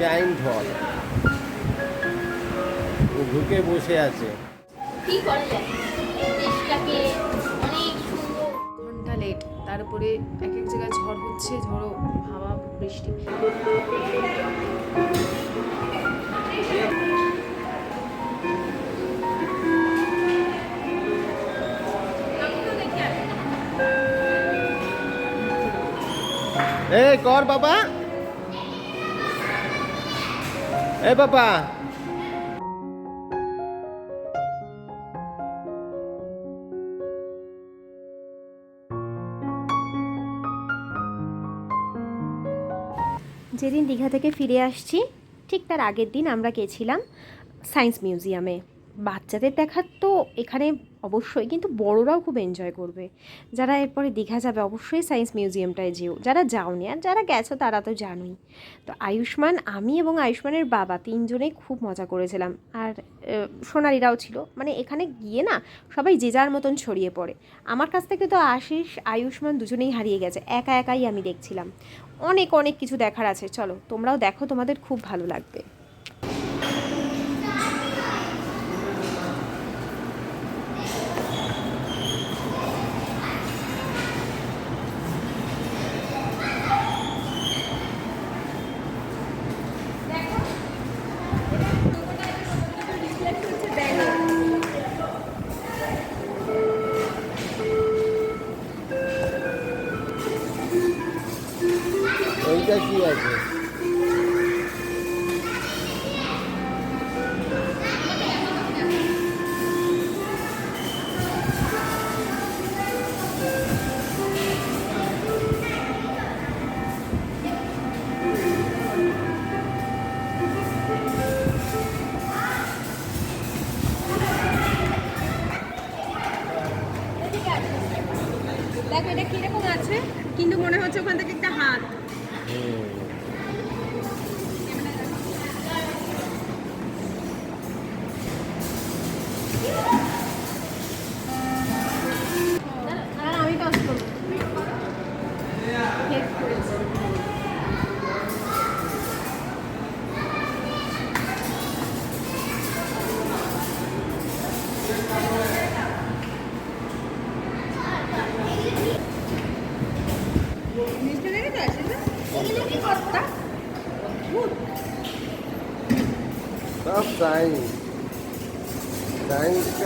Giant হল ও ঢুকে বসে আছে। ঘণ্টা লেট তার উপরে এক এক জায়গায় ঝড় হচ্ছে ঝড়ো হাওয়া বৃষ্টি। এই কর বাবা। এ বাবা। যেদিন দীঘা থেকে ফিরে আসছি, ঠিক তার আগের দিন আমরা গেছিলাম সায়েন্স মিউজিয়ামে। বাচ্চাদের দেখার তো এখানে অবশ্যই, কিন্তু বড়রাও খুব এনজয় করবে। যারা এরপরে দীঘা যাবে, অবশ্যই সায়েন্স মিউজিয়ামটায় যেও। যারা যাওনি, আর যারা গেছো, তারা তো জানোই। তো আয়ুষ্মান, আমি এবং আয়ুষ্মানের বাবা তিনজনেই খুব মজা করেছিলাম। আর সোনালিরাও ছিল। মানে এখানে গিয়ে না, সবাই যে যার মতন ছড়িয়ে পড়ে। আমার কাছ থেকে তো আশিস, আয়ুষ্মান দুজনেই হারিয়ে গেছে। একা একাই আমি দেখছিলাম। অনেক অনেক কিছু দেখার আছে। চলো, তোমরাও দেখো, তোমাদের খুব ভালো লাগবে। দেখো এটা কীরকম আছে? কিন্তু মনে হচ্ছে ওখান থেকে একটা হাত।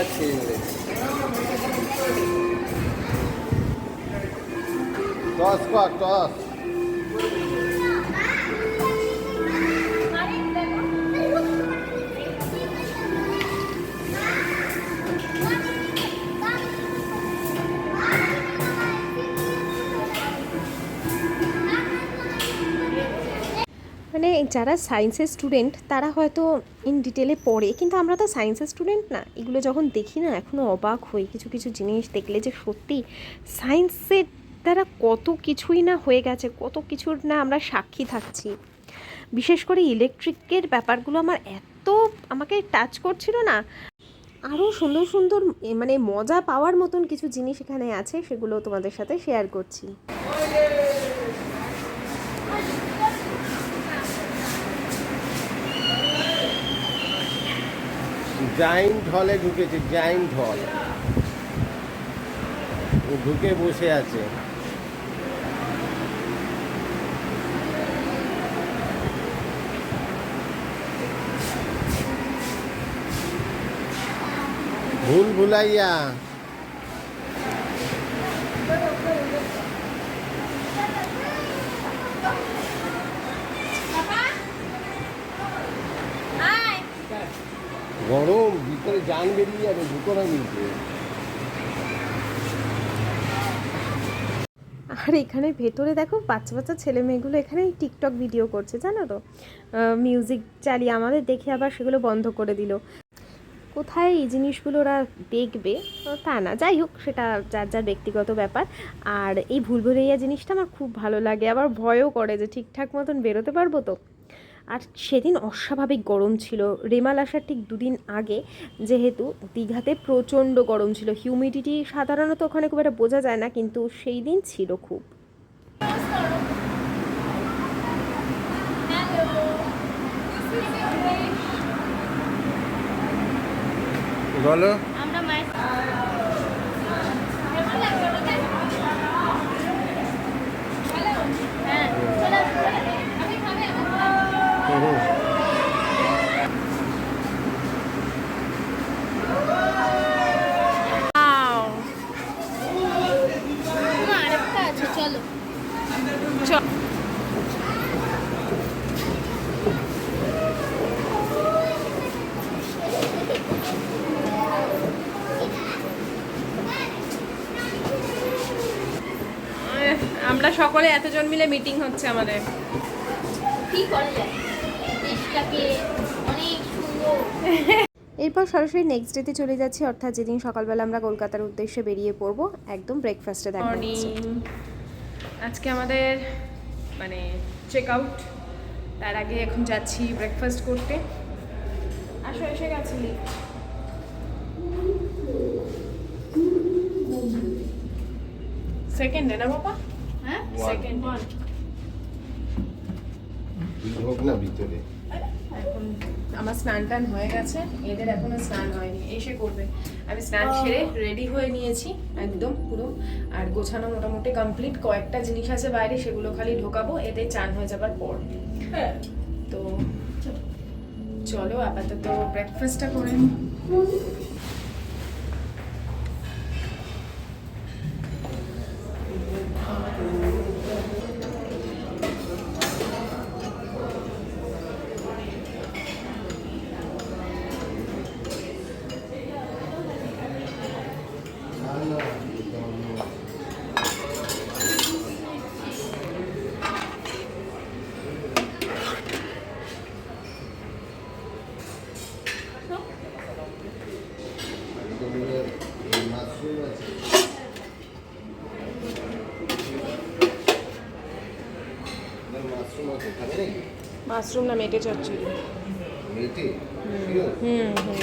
negativas. Tosse, tosse. যারা সায়েন্সের স্টুডেন্ট তারা হয়তো ইন ডিটেলে পড়ে, কিন্তু আমরা তো সায়েন্সের স্টুডেন্ট না। এগুলো যখন দেখি না এখনও অবাক হই। কিছু কিছু জিনিস দেখলে যে সত্যি সায়েন্সের দ্বারা কত কিছুই না হয়ে গেছে, কত কিছুর না আমরা সাক্ষী থাকছি। বিশেষ করে ইলেকট্রিকের ব্যাপারগুলো আমার এত আমাকে টাচ করছিল না। আরও সুন্দর সুন্দর মানে মজা পাওয়ার মতন কিছু জিনিস এখানে আছে, সেগুলো তোমাদের সাথে শেয়ার করছি। জাইন্ট হলে ঢুকেছে জাইন্ট হল ও ঢুকে বসে আছে। ভুল ভুলাইয়া গরম, ভিতরে জান বেরিয়ে যাবে, ঢুকো কিন্তু আর এখানে ভেতরে দেখো, বাচ্চা বাচ্চা ছেলে মেয়েগুলো এখানে টিকটক ভিডিও করছে, জানো তো? মিউজিক চালিয়ে আমাদের দেখে আবার সেগুলো বন্ধ করে দিল। কোথায় এই জিনিসগুলো ওরা দেখবে? তা না, যাই হোক, সেটা যার যার ব্যক্তিগত ব্যাপার। আর এই ভুল ভুলাইয়া জিনিসটা আমার খুব ভালো লাগে, আবার ভয়ও করে যে ঠিকঠাক মতন বেরোতে পারব তো? আর সেদিন অস্বাভাবিক গরম ছিল। রেমাল আসার ঠিক দুদিন আগে যেহেতু দীঘাতে প্রচণ্ড গরম ছিল। হিউমিডিটি সাধারণত ওখানে খুব একটা বোঝা যায় না কিন্তু সেই দিন ছিল খুব। বলো। আমরা আমরা সকলে এতজন মিলে মিটিং হচ্ছে আমাদের। কি করা যায়? দেশটাকে অনেক সুন্দর। এরপর সরাসরি নেক্সট ডেতে চলে যাচ্ছি অর্থাৎ যেদিন সকালবেলা আমরা কলকাতার উদ্দেশ্যে বেরিয়ে পড়ব একদম ব্রেকফাস্টে দেখা মর্নিং আজকে আমাদের মানে চেক আউট তার আগে এখন যাচ্ছি ব্রেকফাস্ট করতে। আসো এসে গেছি। সেকেন্ডে না বাবা? হ্যাঁ সেকেন্ড হোক না ভিতরে। এখন আমার স্নান টান হয়ে গেছে। এদের এখনও স্নান হয়নি। এসে করবে। আমি স্নান সেরে রেডি হয়ে নিয়েছি একদম পুরো। আর গোছানো মোটামুটি কমপ্লিট কয়েকটা জিনিস আছে বাইরে সেগুলো খালি ঢোকাবো। এদের চান হয়ে যাবার পর। তো চলো আপাতত ব্রেকফাস্টটা করে নিই মাশরুম আছে মাশরুম আছে খাবে নাকি মাশরুম না মেটে চচ্চড়ি? মেটে? হুম। হুম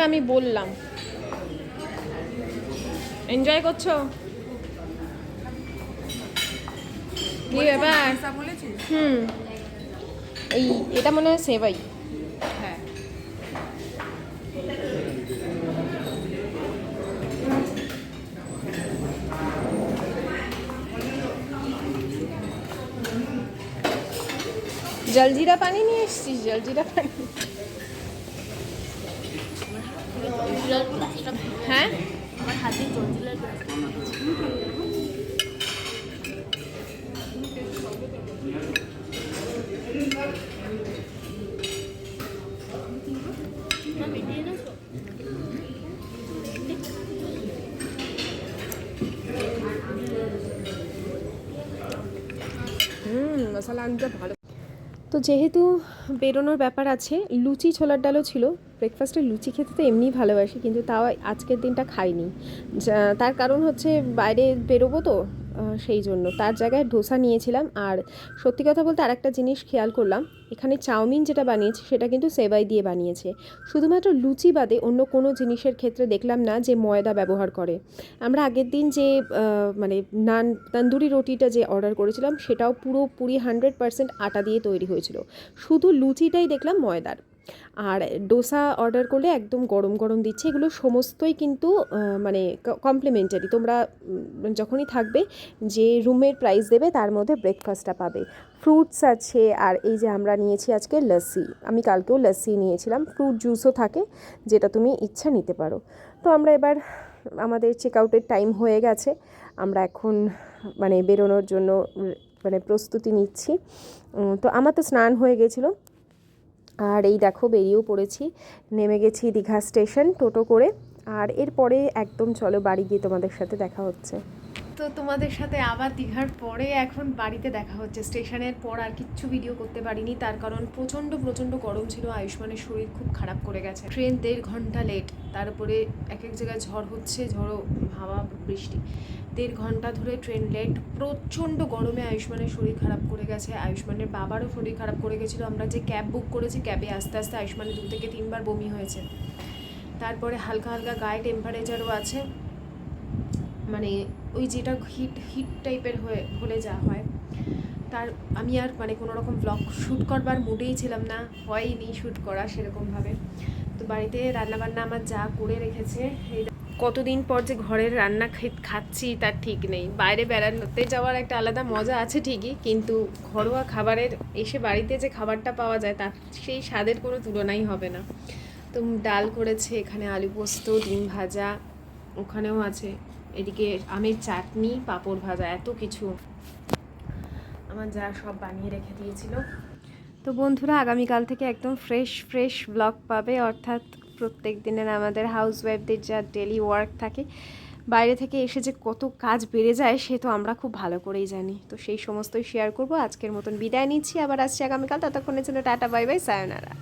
দোসাটা আমি বললাম। এনজয় করছ? কি ব্যাপার? হুম। এই এটা মনে হয় সেবাই। হ্যাঁ। জলজিরা পানি নিয়ে এসছিস জলজিরা পানি। হ্যাঁ? হুম মশলা আনতে ভালো তো যেহেতু বেরোনোর ব্যাপার আছে, লুচি ছোলার ডালও ছিল। ব্রেকফাস্টে লুচি খেতে তো এমনিই ভালোবাসি, কিন্তু তাও আজকের দিনটা খাইনি। তার কারণ হচ্ছে বাইরে বেরোবো তো সেই জন্য। তার জায়গায় ধোসা নিয়েছিলাম। আর সত্যি কথা বলতে আরেকটা জিনিস খেয়াল করলাম, এখানে চাউমিন যেটা বানিয়েছে সেটা কিন্তু সেবাই দিয়ে বানিয়েছে। শুধুমাত্র লুচি বাদে অন্য কোনো জিনিসের ক্ষেত্রে দেখলাম না যে ময়দা ব্যবহার করে। আমরা আগের দিন যে মানে নান, তন্দুরি রুটিটা যে অর্ডার করেছিলাম, সেটাও পুরোপুরি হান্ড্রেড পার্সেন্ট আটা দিয়ে তৈরি হয়েছিল। শুধু লুচিটাই দেখলাম ময়দার। আর ডোসা অর্ডার করলে একদম গরম গরম দিচ্ছে। এগুলো সমস্তই কিন্তু মানে কমপ্লিমেন্টারি তোমরা যখনই থাকবে, যে রুমের প্রাইস দেবে, তার মধ্যে ব্রেকফাস্টটা পাবে। ফ্রুটস আছে, আর এই যে আমরা নিয়েছি আজকে লস্যি আমি কালকেও লস্যি নিয়েছিলাম। ফ্রুট জুসও থাকে, যেটা তুমি ইচ্ছা নিতে পারো। তো আমরা এবার, আমাদের চেক আউটের টাইম হয়ে গেছে। আমরা এখন মানে বেরোনোর জন্য মানে প্রস্তুতি নিচ্ছি। তো আমার তো স্নান হয়ে গেছিল। আর এই দেখো বেরিয়েও পড়েছি। নেমে গেছি দীঘা স্টেশন টোটো করে। আর এরপরে একদম চলো বাড়ি গিয়ে তোমাদের সাথে দেখা হচ্ছে। তো তোমাদের সাথে আবার দীঘার পরে এখন বাড়িতে দেখা হচ্ছে। স্টেশনের পর আর কিচ্ছু ভিডিও করতে পারিনি। তার কারণ প্রচণ্ড প্রচণ্ড গরম ছিল। আয়ুষ্মানের শরীর খুব খারাপ করে গেছে। ট্রেন দেড় ঘণ্টা লেট তারপরে এক এক জায়গায় ঝড় হচ্ছে, ঝড়ো হাওয়া বৃষ্টি। দেড় ঘণ্টা ধরে ট্রেন লেট প্রচণ্ড গরমে আয়ুষ্মানের শরীর খারাপ করে গেছে। আয়ুষ্মানের বাবারও শরীর খারাপ করে গেছিল। আমরা যে ক্যাব বুক করেছি ক্যাবে আস্তে আস্তে আয়ুষ্মানের দু থেকে তিনবার বমি হয়েছে। তারপরে হালকা হালকা গায়ে টেম্পারেচারও আছে। মানে ওই যেটা হিট হিট টাইপের হয়ে, হলে যা হয়। তার আমি আর মানে কোনো রকম ব্লগ শ্যুট করবার মুডেই ছিলাম না। হয়নি শ্যুট করা সেরকমভাবে। তো বাড়িতে রান্নাবান্না আমার যা করে রেখেছে, এই কতদিন পর যে ঘরের রান্না খাচ্ছি, তার ঠিক নেই। বাইরে বেড়ানোতে যাওয়ার একটা আলাদা মজা আছে ঠিকই, কিন্তু ঘরোয়া খাবারের, এসে বাড়িতে যে খাবারটা পাওয়া যায়, তার সেই স্বাদের কোনো তুলনাই হবে না। তো ডাল করেছে, এখানে আলু পোস্ত, ডিম ভাজা, ওখানেও আছে। এদিকে আমের চাটনি, পাঁপড় ভাজা, এত কিছু। আমার যা সব বানিয়ে রেখে দিয়েছিল। তো বন্ধুরা, আগামীকাল থেকে একদম ফ্রেশ ফ্রেশ ব্লগ পাবে, অর্থাৎ প্রত্যেক দিনের আমাদের হাউস ওয়াইফদের যা ডেলি ওয়ার্ক থাকে, বাইরে থেকে এসে যে কত কাজ বেড়ে যায়, সে তো আমরা খুব ভালো করেই জানি। তো সেই সমস্তই শেয়ার করব। আজকের মতন বিদায় নিচ্ছি। আবার আসছি আগামীকাল। ততক্ষণের জন্য টাটা বাই বাই সায়নারা